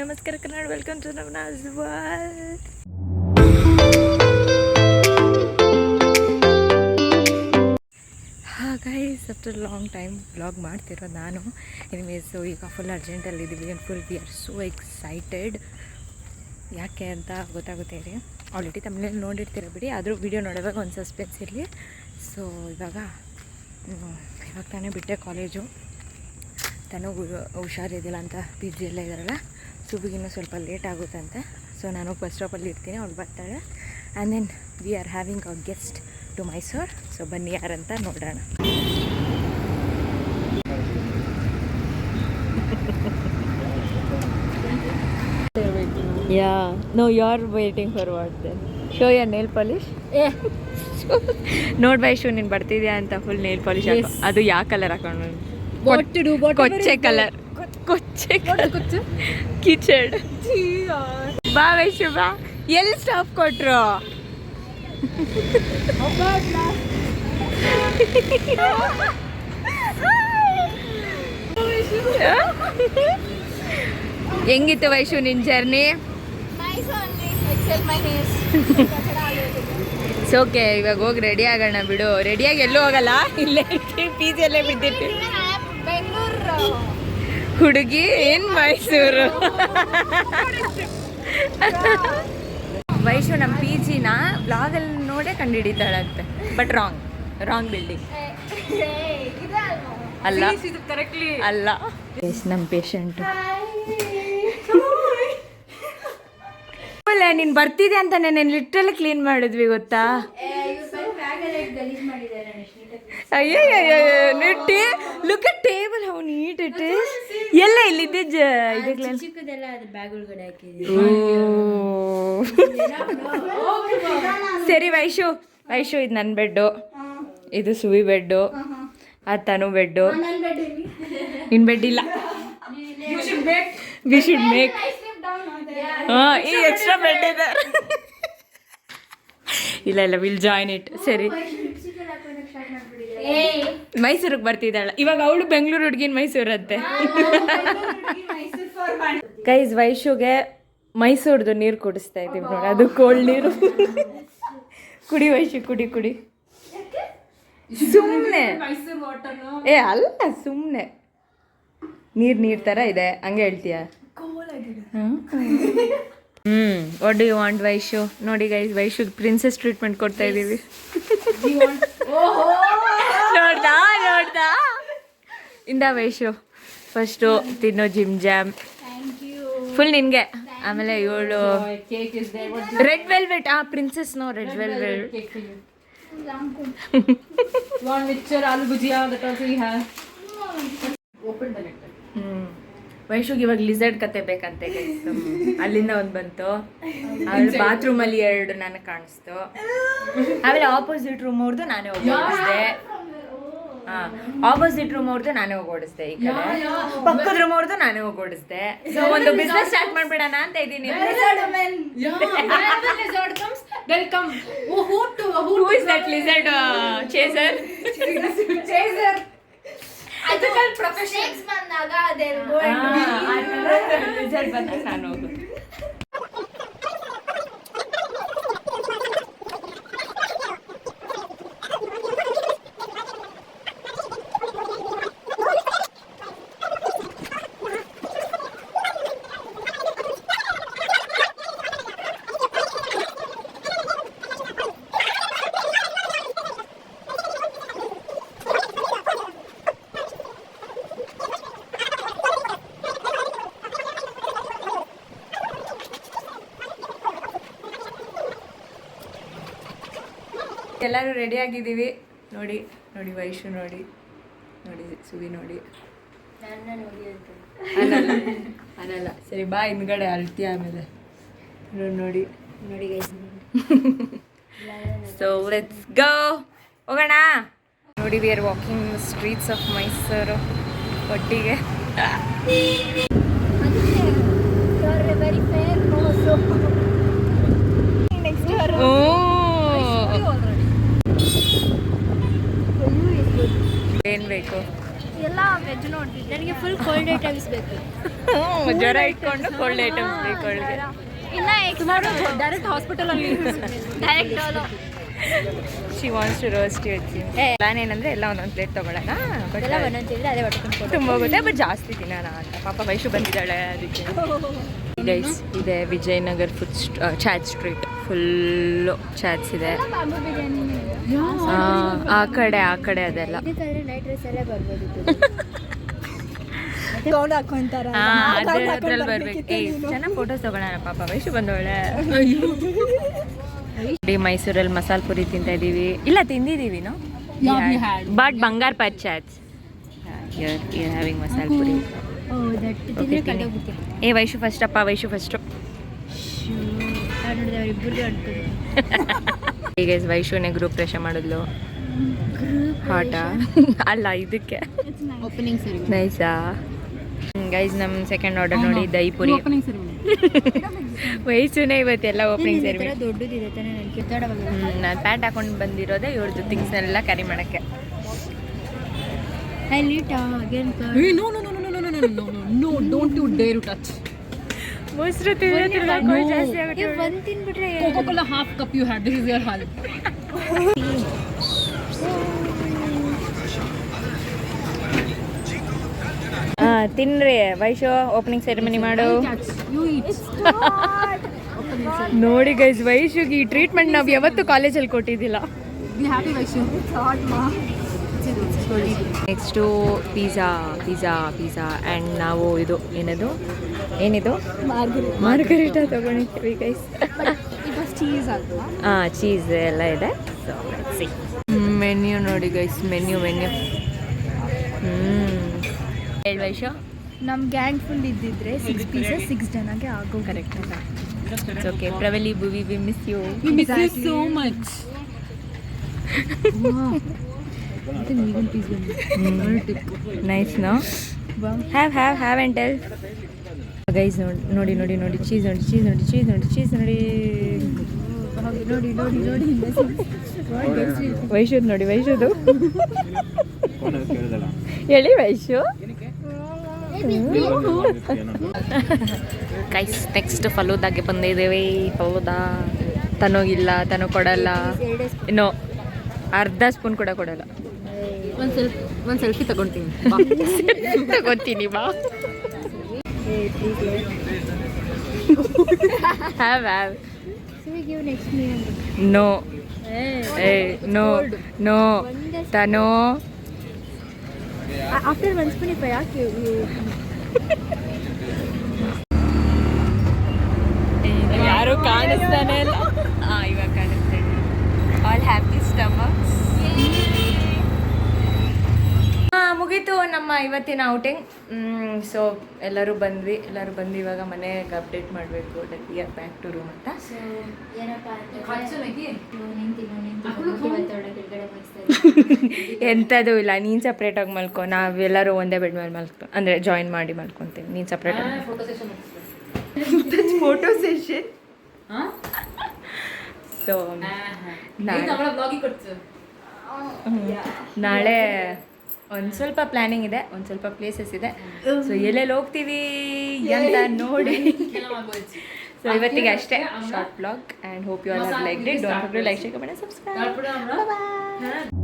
ನಮಸ್ಕಾರ Kannada welcome to ನಮ್ಮ guys after long time blog ಮಾಡ್ತಿರೋ ನಾನು. ಎನಿವೇಸ್ ಈಗ full ಅರ್ಜೆಂಟಲ್ಲಿದ್ದೀವಿ and full we are so excited ಯಾಕೆ ಅಂತ ಗೊತ್ತಾಗುತ್ತೆ ರೀ ಆಲ್ರೆಡಿ ತಮ್ಮನೇಲಿ ನೋಡಿರ್ತೀರ ಬಿಡಿ, ಆದರೂ ವಿಡಿಯೋ ನೋಡುವಾಗ ಒಂದು ಸಸ್ಪೆನ್ಸ್ ಇರಲಿ. ಸೊ ಇವಾಗ ಇವಾಗ ತಾನೇ ಬಿಟ್ಟೆ ಕಾಲೇಜು ತಾನೂ ಹುಷಾರಿದ್ದಿಲ್ಲ ಅಂತ ಪಿ ಜಿ ಎಲ್ಲ ಇದ್ದಾರಲ್ಲ. ಸುಬಿಗಿನ್ನೂ ಸ್ವಲ್ಪ ಲೇಟ್ ಆಗುತ್ತಂತೆ. ಸೊ ನಾನು ಬಸ್ ಸ್ಟಾಪಲ್ಲಿ ಇರ್ತೀನಿ ಅವ್ಳು ಬರ್ತಾಳೆ. And then we are having a guest to Mysuru so ಬನ್ನಿ ಯಾರಂತ ನೋಡೋಣ. You know you are waiting for what then show your nail polish ನೋಡ್ ಬೈ ಶೂ ನೀನು ಬರ್ತಿದ್ಯಾ ಅಂತ ಫುಲ್ ನೇಲ್ ಪಾಲಿಶ್ ಅದು ಯಾವ ಕಲರ್ ಹಾಕೊಂಡು What to do? Whatever ಕೊಚ್ಚೆ ಕಲರ್ ಕೊಚ್ಚೆ ಕೊಚ್ಚೆ? ಕಿಚಡ್. ಬಾ ವೈಶು ಬಾ ಎಲ್ಲಿ ಸ್ಟಾಪ್ ಕೊಟ್ರು? ಹೆಂಗಿತ್ತು ವೈಶು ನಿನ್ ಜರ್ನಿ. ಓಕೆ ಇವಾಗ ಹೋಗಿ ರೆಡಿ ಆಗೋಣ ಬಿಡು. ರೆಡಿಯಾಗಿ ಎಲ್ಲೂ ಹೋಗಲ್ಲ? ಇಲ್ಲೇ ಪಿ ಜಿಯಲ್ಲೇ ಬಿದ್ದಿಟ್ಟು Bangalore. ಹುಡುಗಿ ಏನ್ ಮೈಸೂರು? ವೈಶು ನಮ್ಮ ಪಿ ಜಿನ ಬ್ಲಾಗಲ್ಲಿ ನೋಡೇ ಕಂಡುಹಿಡಿತಾಳಂತೆ ಬಟ್ ರಾಂಗ್ ರಾಂಗ್ ಬಿಲ್ಡಿಂಗ್ ಅಲ್ಲ. ಅಲ್ಲ. ಅಲ್ಲ ನಮ್ಮ ನೀನ್ ನೀನು ಬರ್ತಿದೆ ಅಂತ ನಾನು ಲಿಟ್ರಲ್ ಕ್ಲೀನ್ ಮಾಡಿದ್ವಿ, ಗೊತ್ತಾ? ಅಯ್ಯೋ ನಿಟ್ಟಿ look at table how neat it is ಎಲ್ಲ ಇಲ್ಲಿದ್ದೆ ಜ ಚಿಕ್ಕದೆಲ್ಲ ಅದು ಬ್ಯಾಗ್ ಒಳಗಡೆ ಸರಿ ವೈಶು ವೈಶು ಇದು ನನ್ನ ಬೆಡ್ಡು. ಇದು ಸುವಿ ಬೆಡ್ಡು. ಅದು ತನು ಬೆಡ್ಡು. ನಿನ್ನ ಬೆಡ್ ಇಲ್ಲ. ವಿ ಶುಡ್ ಮೇಕ್ ಹಾಂ ಈ ಎಕ್ಸ್ಟ್ರಾ ಬೆಡ್ ಇದೆ. ಇಲ್ಲ ಇಲ್ಲ ವಿಲ್ ಜಾಯಿನ್ ಇಟ್ ಸರಿ. ಮೈಸೂರಿಗೆ ಬರ್ತಿದ್ದಾಳ. ಇವಾಗ ಅವಳು ಬೆಂಗಳೂರು ಹುಡುಗಿನ ಮೈಸೂರಂತೆ ಕೈಸ್ ವೈಶುಗೆ ಮೈಸೂರ್ದು ನೀರು ಕುಡಿಸ್ತಾ ಇದ್ದೀವಿ ನೋಡಿ ಅದು ಕೋಲ್ಡ್ ನೀರು. ಕುಡಿ ವೈಶು ಕುಡಿ ಕುಡಿ. ಸುಮ್ಮನೆ ಏ ಅಲ್ಲ ಸುಮ್ಮನೆ ನೀರು ನೀರು ಥರ ಇದೆ ಹಂಗೆ ಹೇಳ್ತೀಯ? ಹ್ಞೂ what do you want Vaishu? ನೋಡಿ ಗೈಸ್ ವೈಶು ಪ್ರಿನ್ಸೆಸ್ ಟ್ರೀಟ್ಮೆಂಟ್ ಕೊಡ್ತಾ ಇದ್ದೀವಿ. ನೋಡ್ದಾ ನೋಡ್ದಾ? ಇಂದ ವೈಶು. ಫಸ್ಟು ತಿನ್ನೋ ಜಿಮ್ ಜಾಮ್ ಫುಲ್ ನಿನಗೆ. ಆಮೇಲೆ ಏಳು cake is red velvet a princess no red velvet ವೈಶುಗ್ ಇವಾಗ ಲಿಸರ್ಡ್ ಕತೆ ಬೇಕಂತೆ. ಅಲ್ಲಿಂದ ಒಂದು ಬಂತು. ಆಮೇಲೆ ಬಾತ್ರೂಮ್ ಅಲ್ಲಿ ಎರಡು ನನಗೆ ಕಾಣಿಸ್ತು. ಆಮೇಲೆ ಆಪೋಸಿಟ್ ರೂಮ್ ಅವ್ರದ್ದು ನಾನೇ ಹಾ ಆಪೋಸಿಟ್ ರೂಮ್ ಅವ್ರದ್ದು ನಾನೇ ಹೋಗಿ ಓಡಿಸ್ದೆ ಈ ಕಡೆ. ಪಕ್ಕದ ರೂಮ್ ಅವ್ರದ್ದು ನಾನೇ ಹೋಗಿ ಓಡಿಸ್ದೆ. ಸೊ ಒಂದು ಬಿಸ್ನೆಸ್ ಸ್ಟಾರ್ಟ್ ಮಾಡ್ಬಿಡೋಣ ಅಂತ ಇದ್ದೀನಿ yeah. whenever lizard comes ಎಲ್ಲರೂ ರೆಡಿ ಆಗಿದ್ದೀವಿ. ನೋಡಿ ನೋಡಿ ವೈಶು ನೋಡಿ ನೋಡಿ ಸುವಿ ನೋಡಿ. ಅನ್ನಲ್ಲ ಅನ್ನಲ್ಲ ಸರಿ ಬಾ ಹಿಂದ್ಗಡೆ ಅಳ್ತಿ ಆಮೇಲೆ. ನೋಡಿ ನೋಡಿ. ನೋಡಿ ಸೊ ಲೆಟ್ಸ್ ಗೋ ಹೋಗೋಣ. ನೋಡಿ we are walking streets of Mysuru ಒಟ್ಟಿಗೆ. very fair also next year ಓ already ಏನ್ ಬೇಕು ಎಲ್ಲ ವೆಜ್ ನೋಡ್ತೀನಿ ನನಗೆ ಫುಲ್ ಕೋಲ್ಡ್ ಐಟಮ್ಸ್ ಬೇಕು ಜ್ವರ ಇಟ್ಕೊಂಡು ಕೋಲ್ಡ್ ಐಟಮ್ಸ್ ಬೇಕು ಅವಳಿಗೆ. ಇನ್ನ ಸುಮಾರು ಡೈರೆಕ್ಟ್ ಹಾಸ್ಪಿಟಲ್ ಅಲ್ಲಿ direct she wants to roast ಇಡ್ತೀನಿ ಪ್ಲಾನ್ ಏನಂದ್ರೆ ಎಲ್ಲ ಒಂದೊಂದು ಪ್ಲೇಟ್ ತಗೊಳ್ಳೋಣ. ಬಟ್ ಎಲ್ಲ ಒಂದೊಂದು ತಿಂದ್ರೆ ಅದೇ ಹೊಟ್ಟೆ ತುಂಬ ಹೋಗುತ್ತೆ ಬಟ್ ಜಾಸ್ತಿ ತಿನ್ನೋಣ ಅಂತ. ಪಾಪ ವೈಶು ಬಂದಿದ್ದಾಳೆ ಅದಕ್ಕೆ. ಗೈಸ್ ಇದೆ Vijayanagar food chaat street full chaats ಇದೆ. ಆ ಕಡೆ ಆ ಕಡೆ ಅದೆಲ್ಲ ಇದಕ್ಕಾದ್ರೆ ನೈಟ್ ಡ್ರೆಸ್ ಎಲ್ಲ ಬರ್ಬೋದಿತ್ತು ಗೌನ್ ಹಾಕೊಂತಾರ ಅದ್ರಲ್ಲಿ ಬರ್ಬೇಕು. ಏ ಚೆನ್ನಾಗಿ ಫೋಟೋಸ್ ತಗೊಳ್ಳೋಣ ಪಾಪ ವಯಸ್ಸು ಬಂದವಳೆ. ಇಡೀ ಮೈಸೂರಲ್ಲಿ ಮಸಾಲ ಪುರಿ ತಿಂತಾ ಇದೀವಿ ಇಲ್ಲ ತಿಂದಿದೀವಿ ನಾವು. ಬಟ್ ಬಂಗಾರ ಪಚ್ಚಾತ್. ಹ್ಯಾವಿಂಗ್ ಮಸಾಲ ಪುರಿ. ಏ ವೈಶು ಫಸ್ಟ್ ಅಪ್ಪ ವೈಶು ಫಸ್ಟು ಈಗ ವೈಶುನೇ ಗ್ರೂಪ್ ಪ್ರೆಷರ್ ಮಾಡಿದ್ಲು. ಹಾಟ ಅಲ್ಲ ಇದಕ್ಕೆ. ಓಪನಿಂಗ್ ಸರಿ ನೈಸಾ ಗೈಸ್ ನಮ್ಮ ಸೆಕೆಂಡ್ ಆರ್ಡರ್ ನೋಡಿ ದಹಿ ಪುರಿ ವಯಸ್ಸುನೇ ಇವತ್ತೆಲ್ಲ ಓಪನಿಂಗ್ ಸೇರಿ ನಾನು ಪ್ಯಾಂಟ್ ಹಾಕೊಂಡು ಬಂದಿರೋದೇ ಇವ್ರದ್ದು ಥಿಂಗ್ಸ್ನೆಲ್ಲ ಕ್ಯಾರಿ ಮಾಡೋಕ್ಕೆ ಮೊಸರು ತಿಂದ್ರೆ ಜಾಸ್ತಿ ಆಗುತ್ತೆ half cup you had this is your ಹಾಲ್ ತಿನ್ರಿ ವೈಶೋ ಓಪನಿಂಗ್ ಸೆರೆಮನಿ ಮಾಡು. ನೋಡಿ ಗೈಸ್ ವೈಶುಗೆ ಈ ಟ್ರೀಟ್ಮೆಂಟ್ ನಾವು ಯಾವತ್ತೂ ಕಾಲೇಜಲ್ಲಿ ಕೊಟ್ಟಿದ್ದಿಲ್ಲ. Next pizza pizza pizza and ನಾವು ಇದು ಏನದು? ಏನಿದು? ಮಾರ್ಗರಿಟಾ ತಗೊಂಡಿರ್ತೀವಿ ಗೈಸ್ ಹಾಂ ಚೀಸ್ ಎಲ್ಲ ಇದೆ. ಮೆನ್ಯೂ ನೋಡಿ ಗೈಸ್ ಮೆನ್ಯೂ ಮೆನ್ಯೂ ಹ್ಞೂ ಹೇಳಿ ವೈಶೋ ನಮ್ಮ ಗ್ಯಾಂಗ್ ಫುಲ್ ಇದ್ದಿದ್ರೆ ಸಿಕ್ಸ್ ಪೀಸಸ್ ಸಿಕ್ಸ್ ಜನಕ್ಕೆ ಆಗೋ correct it's okay Pravali Bhuvi we miss you so much. Nice no have have have and tell guys ನೋಡಿ ನೋಡಿ ನೋಡಿ ನೋಡಿ ಚೀಸ್ ನೋಡಿ ಚೀಸ್ ನೋಡಿ ಚೀಸ್ ನೋಡಿ. ಚೀಸ್ ನೋಡಿ ನೋಡಿ ನೋಡಿ. ನೋಡಿ ವೈಶುದ್ ನೋಡಿ ವೈಶುದು ಹೇಳಿ ವೈಶು ಗೈಸ್ ನೆಕ್ಸ್ಟ್ ಫಲೂದಾಗೆ ಬಂದಿದ್ದೇವೆ. ಫಲೂದಾ ತನೋಗಿಲ್ಲ ತನೋ ಕೊಡಲ್ಲ. ನೋ ಅರ್ಧ ಸ್ಪೂನ್ ಕೂಡ ಕೊಡಲ್ಲ. ಒಂದು ಸೆಲ್ಫಿ one selfie ತಗೊಂತೀನಿ. ತಗೋತೀನಿ ಬಾ. ಹ್ಯಾವ್ ಹ್ಯಾವ್ ನೋ ಏ ನೋ ನೋ ತನೋ ಆಫ್ಟರ್ ಒನ್ ಸ್ಪೂನ್ ಇಪ್ಪ ಯಾಕೆ ಯಾರು ಕಾಣಿಸ್ತಾನೆ ಇಲ್ಲ. ಆ ಇವಾಗ ಕಾಣಿಸ್ತಾ ಆಲ್ ಹ್ಯಾಪಿ ಸ್ಟಮಕ್ಸ್ ಹಾಂ ಮುಗೀತು ನಮ್ಮ ಇವತ್ತಿನ ಔಟಿಂಗ್ ಸೊ ಎಲ್ಲರೂ ಬಂದ್ವಿ. ಎಲ್ಲರೂ ಬಂದು ಇವಾಗ ಮನೆಗೆ ಅಪ್ಡೇಟ್ ಮಾಡಬೇಕು. ಆರ್ ಬ್ಯಾಕ್ ಟು ರೂಮ್ ಅಂತ. ಎಂಥದ್ದು ಇಲ್ಲ. ನೀನು ಸಪ್ರೇಟಾಗಿ ಮಲ್ಕೊ. ನಾವೆಲ್ಲರೂ ಒಂದೇ ಬೆಡ್ ಮೇಲೆ ಮಲ್ಕೊ ಅಂದರೆ ಜಾಯಿನ್ ಮಾಡಿ ಮಲ್ಕೊತೀವಿ ನೀನು ಸಪ್ರೇಟಾಗಿ. ಫೋಟೋ ಸೆಷನ್ ಹಾ? ಸೊ ನಾಳೆ ಒಂದು ಸ್ವಲ್ಪ ಪ್ಲಾನಿಂಗ್ ಇದೆ ಒಂದು ಸ್ವಲ್ಪ ಪ್ಲೇಸಸ್ ಇದೆ. ಸೊ ಎಲ್ಲೆಲ್ಲಿ ಹೋಗ್ತೀವಿ ಅಂತ ನೋಡಿ. ಸೊ ಇವತ್ತಿಗೆ ಅಷ್ಟೇ. Short blog and hope you are liked it don't like share comment subscribe?